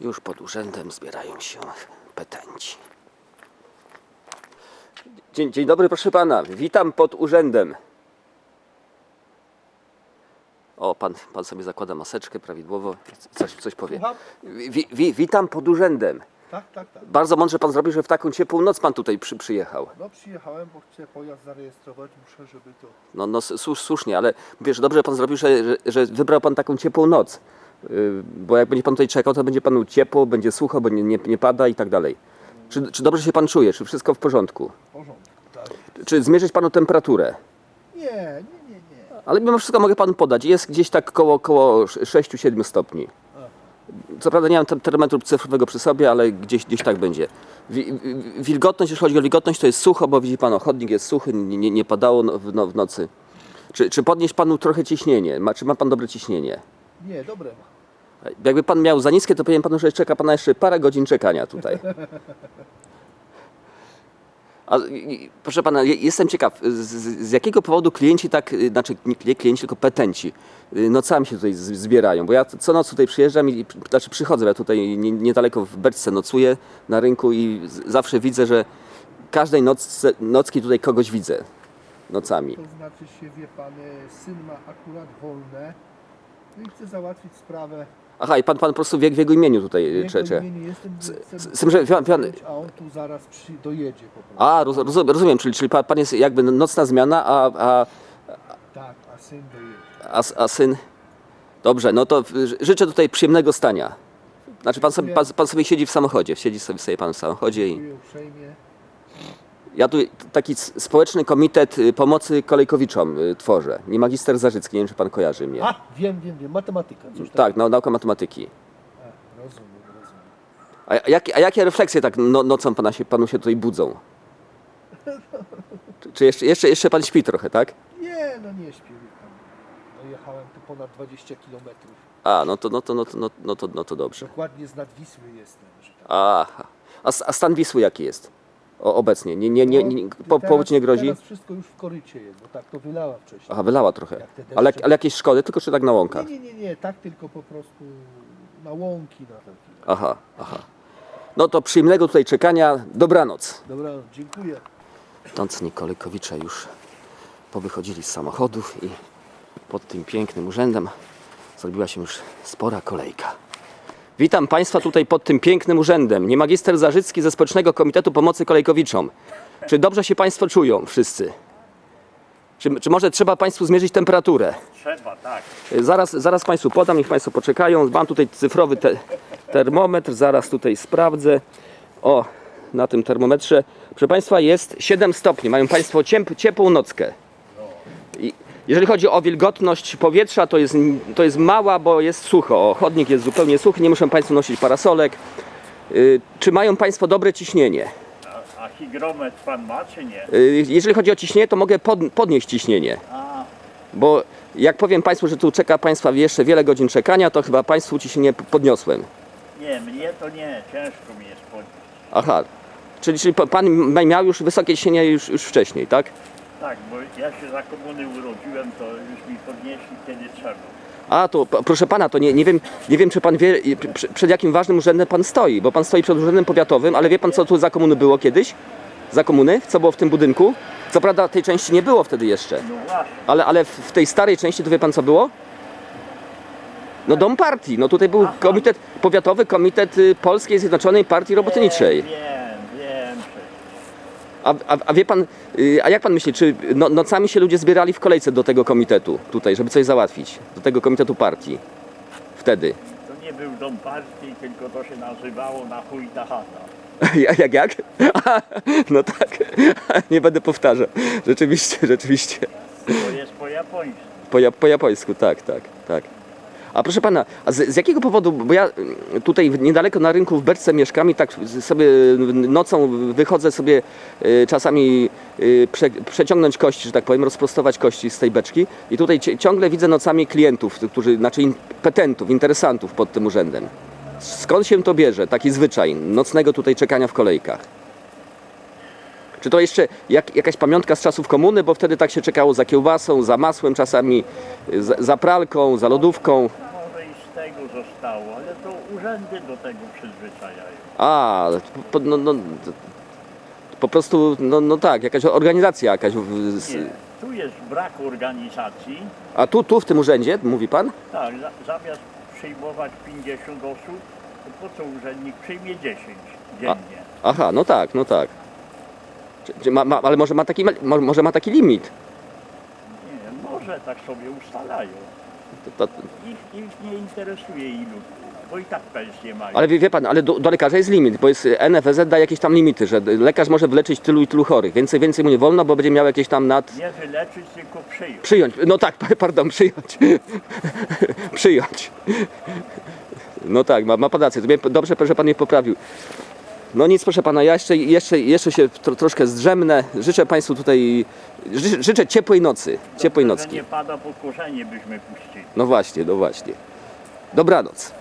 Już pod urzędem zbierają się petenci. Dzień, dzień dobry, proszę pana. Witam pod urzędem. O, pan, pan sobie zakłada maseczkę prawidłowo. Coś, coś powie. Wi, wi, witam pod urzędem. Tak, tak, tak. Bardzo mądrze pan zrobił, że w taką ciepłą noc pan tutaj przy, przyjechał. No przyjechałem, bo chcę pojazd zarejestrować, muszę, żeby to... No, no słusz, słusznie, ale wiesz, dobrze pan zrobił, że, że, że wybrał pan taką ciepłą noc. Bo jak będzie pan tutaj czekał, to będzie panu ciepło, będzie sucho, bo nie, nie, nie pada i tak dalej. Czy, czy dobrze się pan czuje? Czy wszystko w porządku? W porządku, tak. Czy zmierzyć panu temperaturę? Nie, nie, nie, nie. Ale mimo wszystko mogę panu podać. Jest gdzieś tak koło, koło 6-7 stopni. Co prawda nie mam termometru cyfrowego przy sobie, ale gdzieś, gdzieś tak będzie. Wi- wi- Wilgotność, jeśli chodzi o wilgotność, to jest sucho, bo widzi pan, o, chodnik jest suchy, nie, nie, nie padało no- w, no, w nocy. Czy, czy podnieść panu trochę ciśnienie? Ma, czy ma pan dobre ciśnienie? Nie, dobre. Jakby pan miał za niskie, to powiem panu, że czeka pana jeszcze parę godzin czekania tutaj. A, i- proszę pana, je- jestem ciekaw, z, z- jakiego powodu klienci tak, y, znaczy nie kli- klienci, tylko petenci, y, nocami się tutaj zbierają? Bo ja co noc tutaj przyjeżdżam i, znaczy przychodzę, ja tutaj nie, niedaleko w Beczce nocuję na rynku i z, zawsze widzę, że każdej nocce, nocki tutaj kogoś widzę nocami. To znaczy się, wie pan, e, syn ma akurat wolne no i chce załatwić sprawę. Aha, i pan, pan po prostu w, w jego imieniu tutaj Jego czecze. imieniu jestem, z- z tym, że a on tu zaraz przy, dojedzie po prostu. A, roz, rozumiem, rozumiem, czyli, czyli pan, pan jest jakby nocna zmiana, a, a, Tak, a syn dojedzie. a, a syn. Dobrze, no to ży- życzę tutaj przyjemnego stania. Znaczy pan sobie, pan, pan sobie siedzi w samochodzie, siedzi sobie, sobie pan w samochodzie i Dziękuję uprzejmie. Ja tu taki społeczny komitet y, pomocy kolejkowiczom y, tworzę. Nie magister Zarzycki, nie wiem czy pan kojarzy mnie. A, wiem, wiem, wiem, matematyka. Tam. Tak, no, nauka matematyki. A, rozumiem, rozumiem. A, jak, a jakie refleksje tak no, nocą pana się, panu się tutaj budzą? Czy, czy jeszcze, jeszcze, jeszcze pan śpi trochę, tak? Nie, no nie śpię, wie pan. Dojechałem tu ponad 20 kilometrów. A, no to, no to, no to, no, no to, no to dobrze. Dokładnie z Nadwisły jestem. Że tak. Aha. A, a stan Wisły jaki jest? O, obecnie? Nie, nie, nie, nie, No, po, teraz- powódź nie grozi? Teraz wszystko już w korycie jest, bo tak to wylała wcześniej. Aha, wylała trochę. Jak te deszcze. Ale, ale jakieś szkody, tylko czy tak na łąkach? Nie, nie, nie, nie, tak tylko po prostu na łąki, na. Aha, aha. No to przyjemnego tutaj czekania. Dobranoc. Dobra, dziękuję. Nocni Kolejkowicze już powychodzili z samochodów i pod tym pięknym urzędem zrobiła się już spora kolejka. Witam Państwa tutaj pod tym pięknym urzędem. Nie magister Zarzycki ze Społecznego Komitetu Pomocy Kolejkowiczom. Czy dobrze się Państwo czują wszyscy? Czy, czy może trzeba Państwu zmierzyć temperaturę? Trzeba, tak. Zaraz, zaraz Państwu podam, niech Państwo poczekają. Mam tutaj cyfrowy te, termometr, zaraz tutaj sprawdzę. O, na tym termometrze, proszę Państwa, jest 7 stopni. Mają Państwo ciep, ciepłą nockę. I jeżeli chodzi o wilgotność powietrza, to jest, to jest mała, bo jest sucho. Chodnik jest zupełnie suchy, nie muszą Państwo nosić parasolek. Y, czy mają Państwo dobre ciśnienie? A, a hygrometr pan ma, czy nie? Y, jeżeli chodzi o ciśnienie, to mogę pod, podnieść ciśnienie. A, Bo jak powiem Państwu, że tu czeka Państwa jeszcze wiele godzin czekania, to chyba Państwu ciśnienie podniosłem. nie, mnie to nie, ciężko mi jest podnieść. Aha. Czyli, czyli pa- Pan miał już wysokie ciśnienie już, już wcześniej, tak? Tak, bo ja się za komuny urodziłem, to już mi podnieśli kiedy trzeba. A, to p- proszę Pana, to nie, nie, wiem, nie wiem, czy Pan wie, i- pr- przed jakim ważnym urzędem Pan stoi, bo Pan stoi przed urzędem powiatowym, ale wie Pan, co tu za komuny było kiedyś? Za komuny? Co było w tym budynku? Co prawda tej części nie było wtedy jeszcze, No właśnie, ale, ale w, w tej starej części to wie Pan, co było? No dom partii, no tutaj był komitet powiatowy, komitet y, Polskiej Zjednoczonej Partii Robotniczej. że- A, a, a wie pan, y, a jak pan myśli, czy no, nocami się ludzie zbierali w kolejce do tego komitetu tutaj, żeby coś załatwić? Do tego komitetu partii? Wtedy. To nie był dom partii, tylko to się nazywało na chuj ta chata. Jak, jak? Aha, no tak, nie będę powtarzał. Rzeczywiście, rzeczywiście. To jest po japońsku. Po, ja, po japońsku, tak, tak, tak. A proszę pana, a z, z jakiego powodu, bo ja y, tutaj niedaleko na rynku w Berce mieszkam i tak sobie nocą wychodzę sobie y, czasami y, prze, przeciągnąć kości, że tak powiem, rozprostować kości z tej beczki i tutaj ciągle widzę nocami klientów, którzy, znaczy petentów, interesantów pod tym urzędem. Skąd się to bierze, taki zwyczaj nocnego tutaj czekania w kolejkach? Czy to jeszcze jak, jakaś pamiątka z czasów komuny, bo wtedy tak się czekało za kiełbasą, za masłem czasami, za, za pralką, za lodówką. Może i z tego pozostało, ale to urzędy do tego przyzwyczajają. A, po, no, no, po prostu, no, no tak, jakaś organizacja jakaś. w- z- Nie, tu jest brak organizacji. A tu, tu w tym urzędzie, mówi pan? Tak, za, zamiast przyjmować 50 osób, to po co urzędnik przyjmie 10 dziennie? Aha, no tak, no tak. Czy, czy ma, ma, ale może ma, taki, mo- może ma taki limit. Nie, może tak sobie ustalają. To, to, Ich, ich nie interesuje ilu, bo i tak pensje mają. ale wie, wie pan, ale do, do lekarza jest limit, bo jest NFZ daje jakieś tam limity, że lekarz może wyleczyć tylu i tylu chorych. Więcej, więcej mu nie wolno, bo będzie miał jakieś tam nad. Nie wyleczyć, tylko przyjąć. Przyjąć. No tak, pardon, przyjąć. przyjąć. No tak, ma, ma pan rację. Dobrze, że pan mnie poprawił. No nic, proszę pana, ja jeszcze, jeszcze, jeszcze się tro, troszkę zdrzemnę. Życzę państwu tutaj, ży, życzę ciepłej nocy. Ciepłej Dobrze, nocki. nie pada, bo korzenie byśmy puścili. No właśnie, no właśnie. Dobranoc.